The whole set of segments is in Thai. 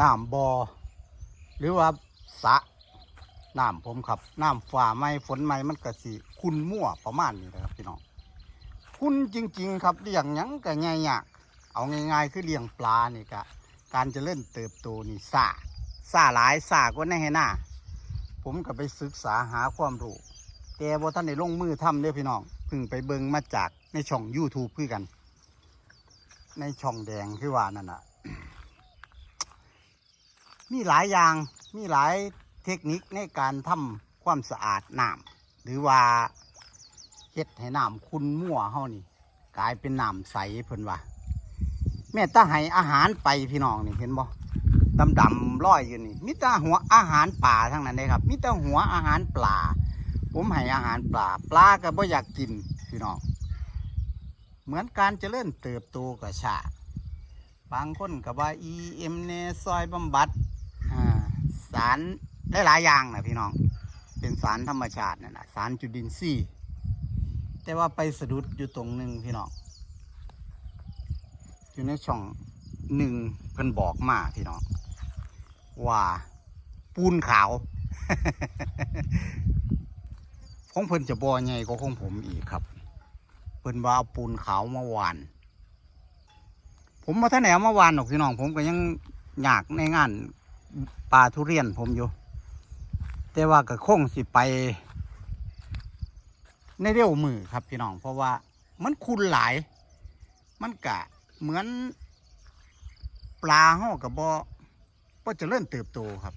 น้ำบอ่อหรือว่าสะน้ำผมครับน้ำฝ่าไม้ฝนไม้มันก็สิคุณมั่วประมาณนี้นะครับพี่น้องคุณจริง ๆ ครับเลี้ยงยังก็ง่ายยากเอาง่ายๆ คือเลี้ยงปลานี่กะการจะเล่นเติบโตนี่ซาซาหลายซากว่าในให้หน้าผมก็ไปศึกษาหาความรู้แต่บ่ท่านได้ลงมือทำเด้อพี่น้องพิ่งไปเบิงมาจากในช่อง YouTube คือกัน ในช่องแดงคือว่านั่นน่ะ มีหลายอย่างมีหลายเทคนิคในการทำความสะอาดน้ำหรือว่าเฮ็ดให้น้ำคุณมั่วเฮานี่ กลายเป็นน้ำใสเพิ่นว่าแม่ตาให้อาหารไปพี่น้องนี่เห็นบ่ดำดำๆลอยอยู่นี่มิตรหัวอาหารป่าทั้งนั้นเลยครับมิตรหัวอาหารปลาผมให้อาหารปลาปลาก็บ่อยากกินพี่น้องเหมือนการเจริญเติบโตกับชาบางคนกับว่า EM เนซอยบำบัด สารหลายๆอย่างนะพี่น้อง เป็นสารธรรมชาตินั่นนะสารจุลินทรีย์แต่ว่าไปสะดุดอยู่ตรงหนึ่งพี่น้องอยู่ในช่องหนึ่งเพิ่นบอกมาพี่น้องว่าปูนขาวของเพิ่นจะบอใหญ่กว่าของผมอีกครับ เพิ่นว่าเอาปูนขาวมาหวาน ผมมาท่านไหนเอามาหวานหรอกพี่น้องผมก็ยังอยากในงาน ปลาทุเรียนผมอยู่ แต่ว่าก็คงสิไป ในเร็วมือครับพี่น้อง เพราะว่ามันคุณหลาย มันกะเหมือนปลาห่อกับบอจะเริ่มเติบโตครับ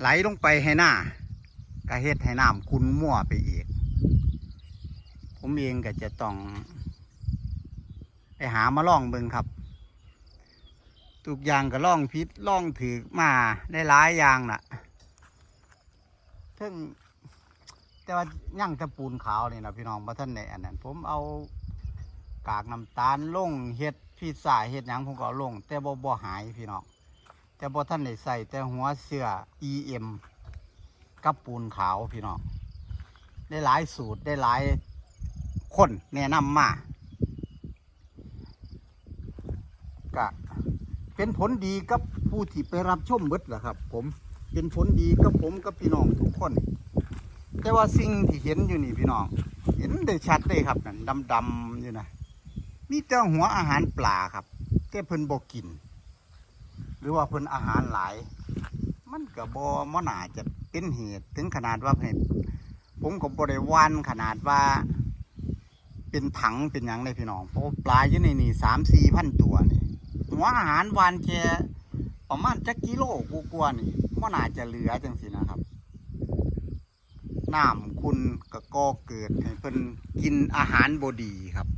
ไหลลงไปให้หน้ากระเฮ็ดให้น้ำคุณมั่วไปอีก ผมเองก็จะต้อง ไปหามาล่องเบิ่งครับ ทุกอย่างก็ล่องพิษล่องถือมาได้หลายอย่างน่ะถึงแต่ว่าย่างตะปูนขาวนี่นะพี่น้องมาท่านในอันนั้น ผมเอากากน้ำตาลลงเฮ็ดพิซซ่าเฮ็ดหยังผมก็เอาลง แต่บ่บ่หายพี่น้องแต่บ่ท่านได้ใส่แต่หัวเสื้อ EM กับปูนขาวพี่น้องได้หลายสูตรได้หลายคนแนะนำมาก็ เป็นผลดีกับผู้ที่ไปรับชมเบิดแหละครับ ผมเป็นผลดีกับผมกับพี่น้องทุกคน แต่ว่าสิ่งที่เห็นอยู่นี่พี่น้อง เห็นได้ชัดเลยครับนั่นดำๆอยู่นะมีแต่หัวอาหารปลาครับแต่เพิ่นบ่กิน หรือว่าเพิ่นอาหารหลาย มันก็บ่บ่น่าจะเป็นเหตุถึงขนาดว่าเพิ่นผมก็บ่ได้หวานขนาดว่า เป็นถังเป็นยังเลยพี่น้องเพราะปลาอยู่ในนี่สามสี่พันตัวนี่ หัวอาหารวานแค่ประมาณจักกิโลกว่าๆนี่บ่น่าจะเหลือจังสินะครับน้ำคุณก็ก่อเกิดให้เพิ่นกินอาหารบดีครับ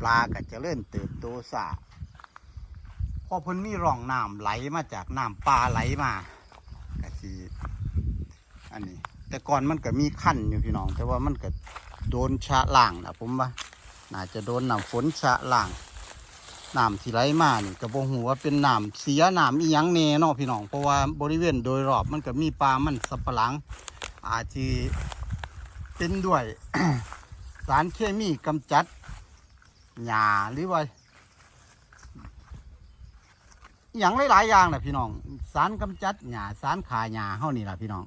ปลาก็จะเริ่มเติบโตสาพอเพิ่นมีร่องน้ำไหลมาจากน้ำปลาไหลมาก็สิอันนี้ แต่ก่อนมันก็มีขั้นอยู่พี่น้อง แต่ว่ามันก็โดนชะล่างนะผมว่าน่าจะโดนน้ำฝนชะล่าง น้ำที่ไหลมานี่ก็บ่ฮู้ว่าเป็นน้ำเสียน้ำอียังแน่เนาะพี่น้อง เพราะว่าบริเวณโดยรอบมันก็มีปลามันสับปะหลัง อาจจะเป็นด้วย สารเคมีกำจัดหญ้าหรือว่าอย่างหลายๆอย่างนะพี่น้อง สารกำจัดหญ้าสารขาหญ้าเฮานี่ล่ะพี่น้อง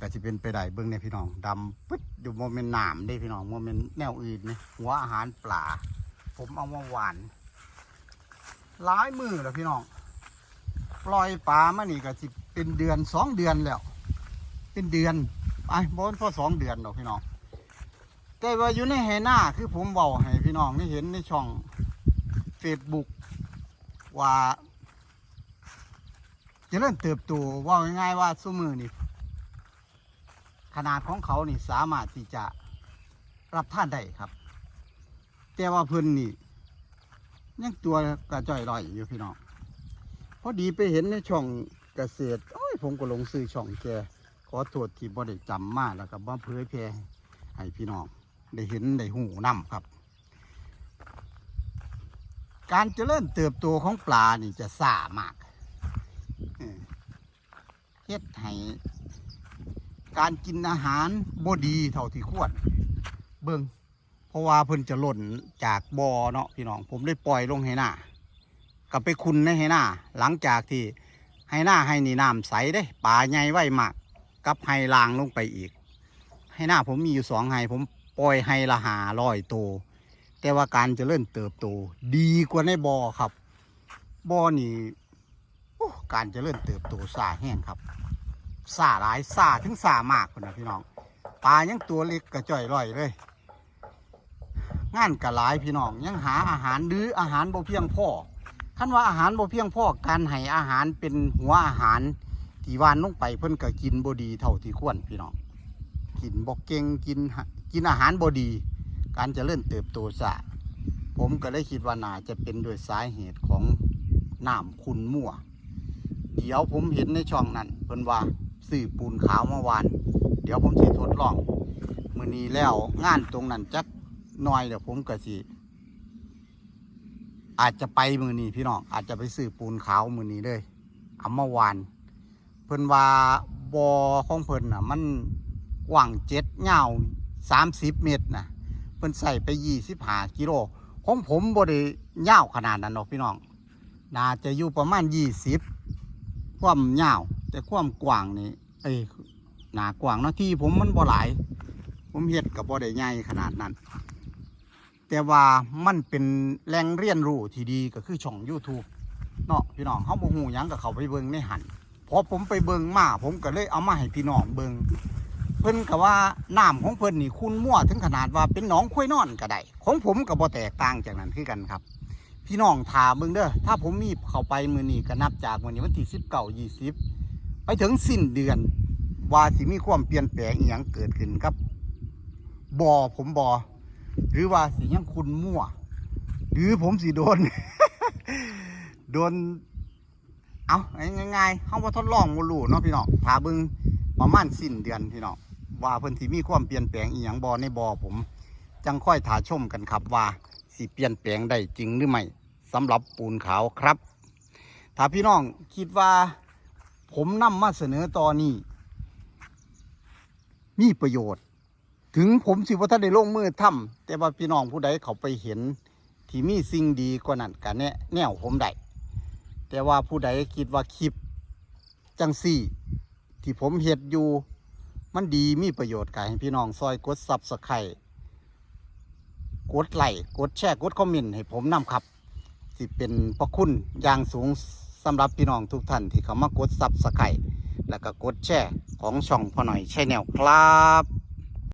ก็จะเป็นไปได้เบิ่งในพี่น้องดำปึ๊ดอยู่โมเมนต์น้ำได้พี่น้องโมเมนต์แนวอื่นนี่หัวอาหารปลา ผมเอามาหวานหลายมือแล้วพี่น้องปล่อยปลามานี่ก็สิเป็นเดือนสองเดือนแล้ว เป็นเดือนไปบนพอสองเดือนดอกพี่น้องแต่ว่าอยู่ในแหหน้าคือผมเบาให้พี่น้องได้เห็นในช่องเฟซบุ๊กว่าจะเริ่มเติบโตว่าง่ายๆว่าสมือนี่ขนาดของเขานี่สามารถที่จะรับท่านได้ครับ แต่ว่าเพิ่นนี่ยังตัวกระจ่อยลอยอยู่พี่น้องพอดีไปเห็นในช่องเกษตรโอ้ยผมก็ลงซื้อช่องแกขอโทษที่บ่ได้จำมาแล้วก็บ่เผยแพร่ให้พี่น้องได้เห็นได้หูนํครับ การเจริญเติบโตของปลานี่จะซ่ามากเฮ็ดให้การกินอาหารบ่ดีเท่าที่ควรเบิ่ง ราะว่าเพิ่นจะหล่นจากบ่อเนาะพี่น้อง ผมได้ปล่อยลงให้หน้าก็ไปคุณในให้หน้า หลังจากที่ให้หน้าให้นี่น้ำใสเด้ป่าใหญ่ไว้มากกับไฮลางลงไปอีก ให้หน้าผมมีอยู่สองไฮผมปล่อยไฮละหาร้อยโตวแต่ว่าการจะเริ่มเติบโต ดีกว่าในบอ่อครับบ่อนี่การจะเริ่มเติบโตซาแห้งครับซาหลายซาถึงซามากคนนะพี่น้องปลายังตัวเล็กกระจ่อยร่อยเลย งานกะหลายพี่น้องยังหาอาหารหรืออาหารบ่เพียงพอคันว่าอาหารบ่เพียงพอการให้อาหารเป็นหัวอาหารที่วานลงไปเพิ่นก็กินบ่ดีเท่าที่ควรพี่น้องกินบ่เก่งกินกินอาหารบ่ดี การเจะเริ่มเติบโตซะผมก็เลยคิดว่าน่าจะเป็นโดยสาเหตุของน้ำคุณมั่ว เดี๋ยวผมเห็นในช่องนั้นเพิ่นว่าซื้อปูนขาวเมื่อวาน เดี๋ยวผมสิทดลองมือนี้แล้วงานตรงนั้นจัก น่อยเดี๋ยวผมก็สิอาจจะไปมือนี้พี่น้องอาจจะไปซื้อปูนขาวมือนี้เลยเอาเมื่อวาน เพิ่นว่าบอของเพิ่นน่ะ มันกว้างเจ็ดยาสามสิบเมตรน่ะ เพิ่นใส่ไปยี่สิบห้ากิโลของผมบ่ได้ยาขนาดนั้นหรอกพี่น้อง น่าจะอยู่ประมาณยี่สิบความยาแต่ความกว้างนี่เอ้ยหนากว้างเนาะที่ผมมันบ่หลาย ผมเฮ็ดกับบ่ได้ใหญ่ขนาดนั้น แต่ว่ามันเป็นแหล่งเรียนรู้ที่ดีก็คือช่อง YouTube เนาะพี่น้องเฮาบ่ฮู้หยังก็เขาไปเบิ่งในหันพอผมไปเบิงมาผมก็เลยเอามาให้พี่น้องเบิงเพิ่นก็ว่าน้ำของเพิ่นนี่คุณมั่วถึงขนาดว่าเป็นหนองคุ้ยนอนก็ได้ของผมก็บ่แตกต่างจากนั้นคือกันครับ พี่น้องถามเบิ่งเด้อถ้าผมมีเข้าไปมือนี้ก็นับจากวันนี้วันที่สิบเก้ายี่สิบไปถึงสิ้นเดือน ว่าสิมีความเปลี่ยนแปลงอีหยังเกิดขึ้นครับบ่ผมบ่ หรือว่าสิยังคุณมั่ว หรือผมสิโดน โดน เอาง่ายๆเขาว่าทดลองบ่รู้เนาะพี่น้องถาบิ่งประมาณสิ้นเดือนพี่น้องว่าเพิ่นสิมีความเปลี่ยนแปลงอีหยังบ่ในบอผม จังค่อยถาชมกันครับว่าสิเปลี่ยนแปลงได้จริงหรือไม่สำหรับปูนขาวครับ ถ้าพี่น้องคิดว่า ผมนำมาเสนอตอนนี้ มีประโยชน์ ถึงผมสิว่าถ้านได้ลงมือทำแต่ว่าพี่น้องผู้ใดเขาไปเห็น ที่มีสิ่งดีกว่านั้นกันแน่แนวผมได้แต่ว่าผู้ใดคิดว่าคลิปจังสี่ ที่ผมเฮ็ดอยู่ มันดีมีประโยชน์กให้พี่น้องซอยกดซับสไครกดไลค์กดแชร์กดคอมเมนต์ให้ผมนำครับสิเป็นพระคุณอย่างสูงสำหรับพี่น้องทุกท่านที่เขามากดซับสไครแล้วก็กดแชร์ของช่องพ่อหน่อยใช่แนวครับ